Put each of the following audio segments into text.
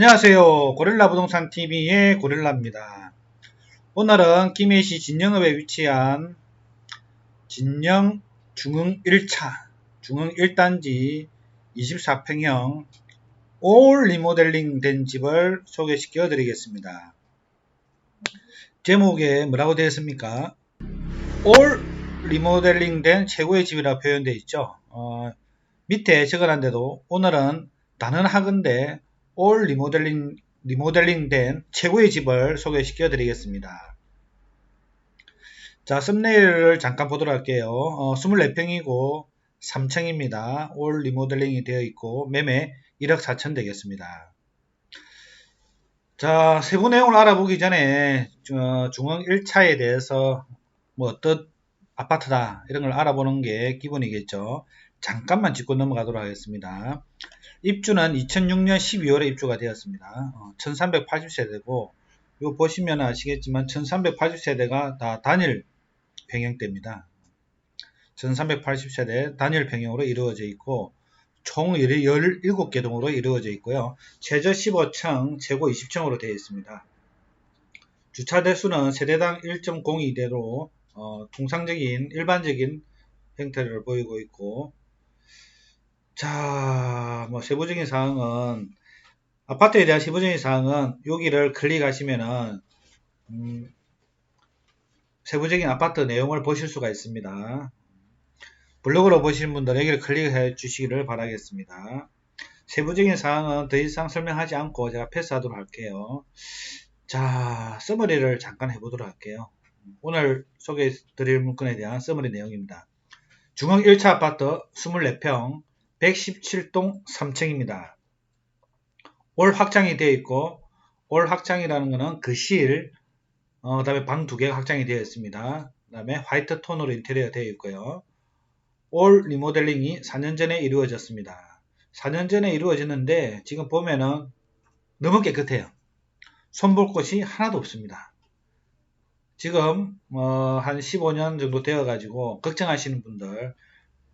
안녕하세요. 고릴라 부동산 TV의 고릴라입니다. 오늘은 김해시 진영읍에 위치한 진영 중흥 1차, 중흥 1단지 24평형 올 리모델링 된 집을 소개시켜 드리겠습니다. 제목에 뭐라고 되어 있습니까? 올 리모델링 된 최고의 집이라 표현되어 있죠. 어, 밑에 적어놨는데도 오늘은 단언하건대 올 리모델링, 리모델링 된 최고의 집을 소개시켜 드리겠습니다. 자, 썸네일을 잠깐 보도록 할게요. 어, 24평이고 3층입니다. 올 리모델링이 되어 있고 매매 1억 4천 되겠습니다. 자, 세부 내용을 알아보기 전에 어, 중앙 1차에 대해서 뭐 어떤 아파트다 이런 걸 알아보는 게 기본이겠죠. 잠깐만 짚고 넘어가도록 하겠습니다. 입주는 2006년 12월에 입주가 되었습니다. 어, 1380세대고 요 보시면 아시겠지만 1380세대가 다 단일 평형대입니다. 1380세대 단일 평형으로 이루어져 있고 총 17개 동으로 이루어져 있고요. 최저 15층, 최고 20층으로 되어 있습니다. 주차 대수는 세대당 1.02대로 어, 통상적인 일반적인 형태를 보이고 있고 자, 뭐 세부적인 사항은 아파트에 대한 세부적인 사항은 여기를 클릭하시면은 음, 세부적인 아파트 내용을 보실 수가 있습니다. 블로그로 보시는 분들 여기를 클릭해 주시기를 바라겠습니다. 세부적인 사항은 더 이상 설명하지 않고 제가 패스하도록 할게요. 자, 서머리를 잠깐 해보도록 할게요. 오늘 소개해 드릴 물건에 대한 서머리 내용입니다. 중앙 1차 아파트 24평 117동 3층입니다. 올 확장이 되어 있고 올 확장이라는 것은 거실 어, 그 다음에 방 두 개가 확장이 되어 있습니다. 그 다음에 화이트 톤으로 인테리어 되어 있고요. 올 리모델링이 4년 전에 이루어졌습니다. 4년 전에 이루어졌는데 지금 보면은 너무 깨끗해요. 손볼 곳이 하나도 없습니다. 지금 어, 한 15년 정도 되어 가지고 걱정하시는 분들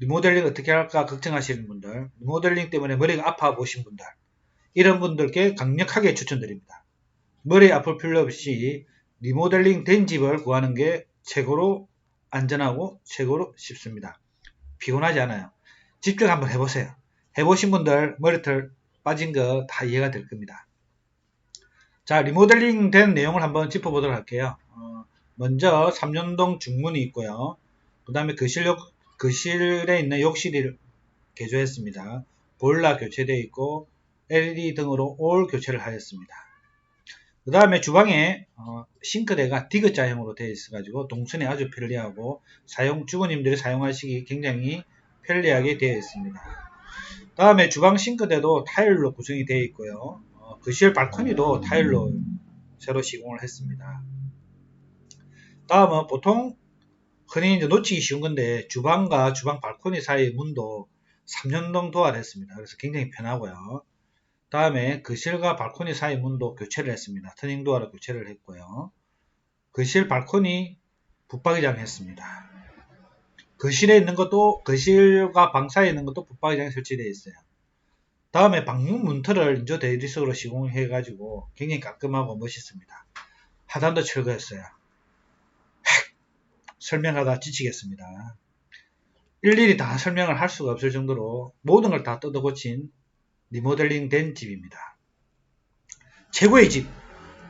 리모델링 어떻게 할까 걱정하시는 분들, 리모델링 때문에 머리가 아파 보신 분들, 이런 분들께 강력하게 추천드립니다. 머리 아플 필요 없이 리모델링 된 집을 구하는 게 최고로 안전하고 최고로 쉽습니다. 피곤하지 않아요. 직접 한번 해보세요. 해보신 분들 머리털 빠진 거 다 이해가 될 겁니다. 자, 리모델링 된 내용을 한번 짚어보도록 할게요. 어, 먼저 3년동 중문이 있고요. 그 다음에 거실력 거실에 있는 욕실을 개조했습니다. 보일러 교체되어 있고 LED 등으로 올 교체를 하였습니다. 그 다음에 주방에 어, 싱크대가 디귿자형으로 되어 있어가지고 동선이 아주 편리하고 사용 주부님들이 사용하시기 굉장히 편리하게 되어 있습니다. 다음에 주방 싱크대도 타일로 구성이 되어 있고요. 어, 거실 발코니도 타일로 새로 시공을 했습니다. 다음은 보통 흔히 이제 놓치기 쉬운 건데 주방과 주방 발코니 사이 문도 3년동 도화를 했습니다. 그래서 굉장히 편하고요. 다음에 거실과 발코니 사이 문도 교체를 했습니다. 터닝 도어로 교체를 했고요. 거실 발코니 붙박이장 했습니다. 거실에 있는 것도 거실과 방 사이에 있는 것도 붙박이장이 설치되어 있어요. 다음에 방문 문틀을 인조 대리석으로 시공해 가지고 굉장히 깔끔하고 멋있습니다. 하단도 철거했어요. 설명하다 지치겠습니다. 일일이 다 설명을 할 수가 없을 정도로 모든 걸 다 뜯어 고친 리모델링 된 집입니다. 최고의 집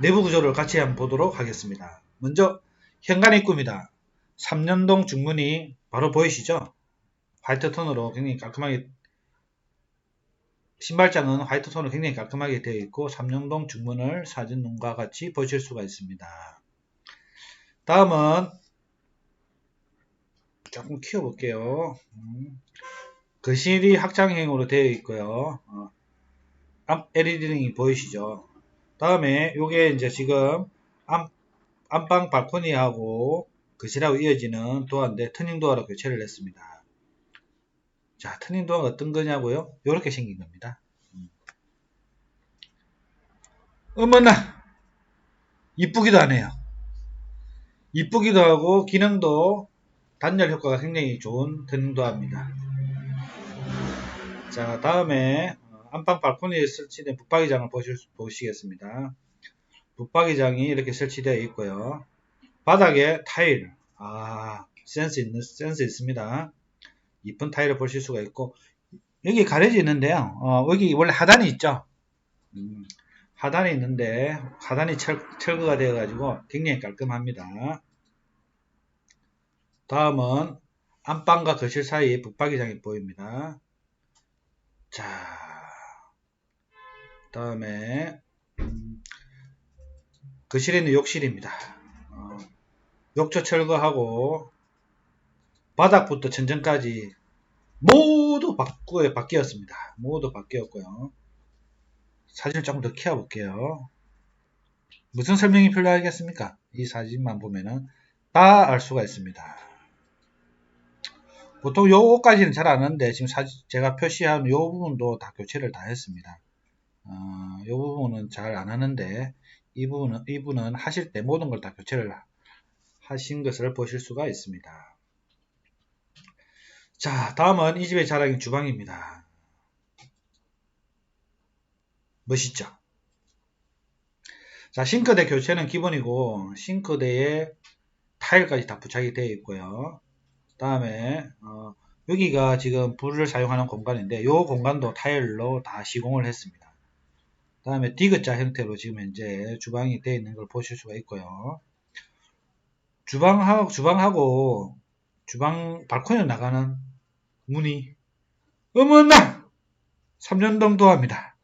내부 구조를 같이 한번 보도록 하겠습니다. 먼저 현관 입구입니다. 3년동 중문이 바로 보이시죠? 화이트 톤으로 굉장히 깔끔하게 신발장은 화이트 톤으로 굉장히 깔끔하게 되어 있고 3년동 중문을 사진과 같이 보실 수가 있습니다. 다음은 조금 키워볼게요. 음. 거실이 확장형으로 되어 있고요. 어, 암 LED등이 보이시죠? 다음에 요게 이제 지금 암, 안방 발코니하고 거실하고 이어지는 도어인데 터닝 도어로 교체를 했습니다. 자, 터닝 도어가 어떤 거냐고요? 이렇게 생긴 겁니다. 음. 어머나! 이쁘기도 하네요. 이쁘기도 하고 기능도 단열 효과가 굉장히 좋은 등도합니다. 자 다음에 어, 안방 발코니에 설치된 붙박이장을 보실, 수- 보시겠습니다. 붙박이장이 이렇게 설치되어 있고요. 바닥에 타일, 아, 센스 있는, 센스 있습니다. 이쁜 타일을 보실 수가 있고, 여기 가려져 있는데요. 어, 여기 원래 하단이 있죠. 음, 하단이 있는데, 하단이 철, 철거가 되어 가지고 굉장히 깔끔합니다. 다음은 안방과 거실 사이에 붙박이장이 보입니다. 자, 다음에 음, 거실에 있는 욕실입니다. 어, 욕조 철거하고 바닥부터 천정까지 모두 바꾸에 바뀌었습니다. 모두 바뀌었고요. 사진을 조금 더 키워 볼게요. 무슨 설명이 필요하겠습니까? 이 사진만 보면은 다 알 수가 있습니다. 보통 요거까지는 잘 아는데 지금 사진 제가 표시한 요 부분도 다 교체를 다 했습니다. 어, 요 부분은 잘 안 하는데 이 부분은 이 부분은 하실 때 모든 걸 다 교체를 하신 것을 보실 수가 있습니다. 자, 다음은 이 집의 자랑인 주방입니다. 멋있죠? 자, 싱크대 교체는 기본이고 싱크대에 타일까지 다 부착이 되어 있고요. 다음에 어, 여기가 지금 불을 사용하는 공간인데 이 공간도 타일로 다 시공을 했습니다. 다음에 디귿자 형태로 지금 현재 주방이 되어 있는 걸 보실 수가 있고요. 주방하고 주방하고 주방 발코니에 나가는 문이 어머나 3년동 도합니다.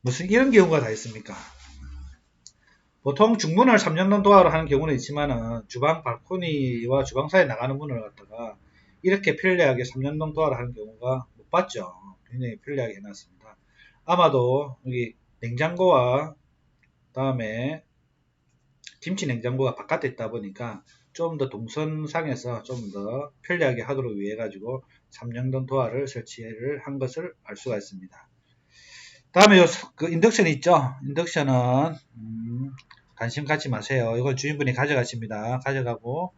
무슨 이런 경우가 다 있습니까? 보통 중문을 3년동 도화로 하는 경우는 있지만은 주방 발코니와 주방 사이에 나가는 문을 갖다가 이렇게 편리하게 3년동 도화로 하는 경우가 못 봤죠. 굉장히 편리하게 해놨습니다. 아마도 여기 냉장고와 다음에 김치 냉장고가 바깥에 있다 보니까 좀 더 동선상에서 좀 더 편리하게 하도록 위해 가지고 3년동 도화를 설치를 한 것을 알 수가 있습니다. 다음에 요, 그 인덕션 있죠? 인덕션은, 음, 관심 갖지 마세요. 이건 주인분이 가져가십니다. 가져가고,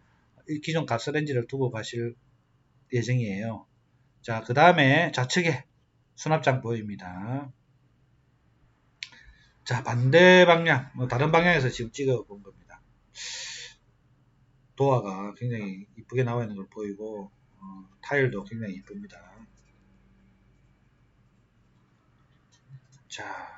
이 기존 가스레인지를 두고 가실 예정이에요. 자, 그 다음에 좌측에 수납장 보입니다. 자, 반대 방향, 뭐 다른 방향에서 지금 찍어 본 겁니다. 도화가 굉장히 이쁘게 나와 있는 걸 보이고, 어, 타일도 굉장히 이쁩니다. 자,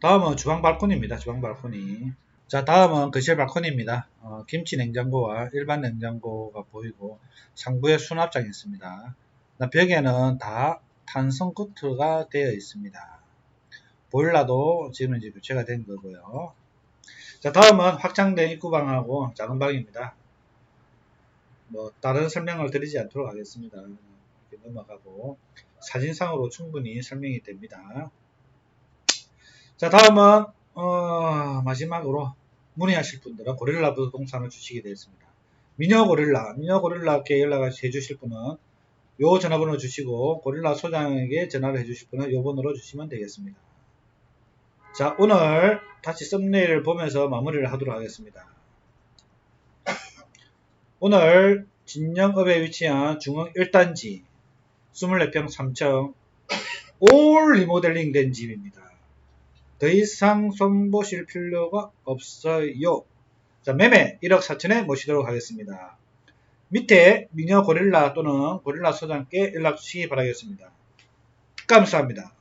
다음은 주방 발코니입니다. 주방 발코니. 자, 다음은 거실 발코니입니다. 어, 김치 냉장고와 일반 냉장고가 보이고 상부에 수납장이 있습니다. 나 벽에는 다 탄성 코트가 되어 있습니다. 보일러도 지금 이제 교체가 된 거고요. 자, 다음은 확장된 입구방하고 작은 방입니다. 뭐 다른 설명을 드리지 않도록 하겠습니다. 이렇게 넘어가고 사진상으로 충분히 설명이 됩니다. 자, 다음은 어, 마지막으로 문의하실 분들은 고릴라 부동산을 주시게 되었습니다. 미녀 고릴라, 미녀 고릴라께 연락해 주실 분은 요 전화번호 주시고 고릴라 소장에게 전화를 해 주실 분은 요 번호로 주시면 되겠습니다. 자, 오늘 다시 썸네일을 보면서 마무리를 하도록 하겠습니다. 오늘 진영읍에 위치한 중흥 1단지 24평 3층 올 리모델링 된 집입니다. 더 이상 손보실 필요가 없어요. 자, 매매 1억 4천에 모시도록 하겠습니다. 밑에 미녀 고릴라 또는 고릴라 소장께 연락 주시기 바라겠습니다. 감사합니다.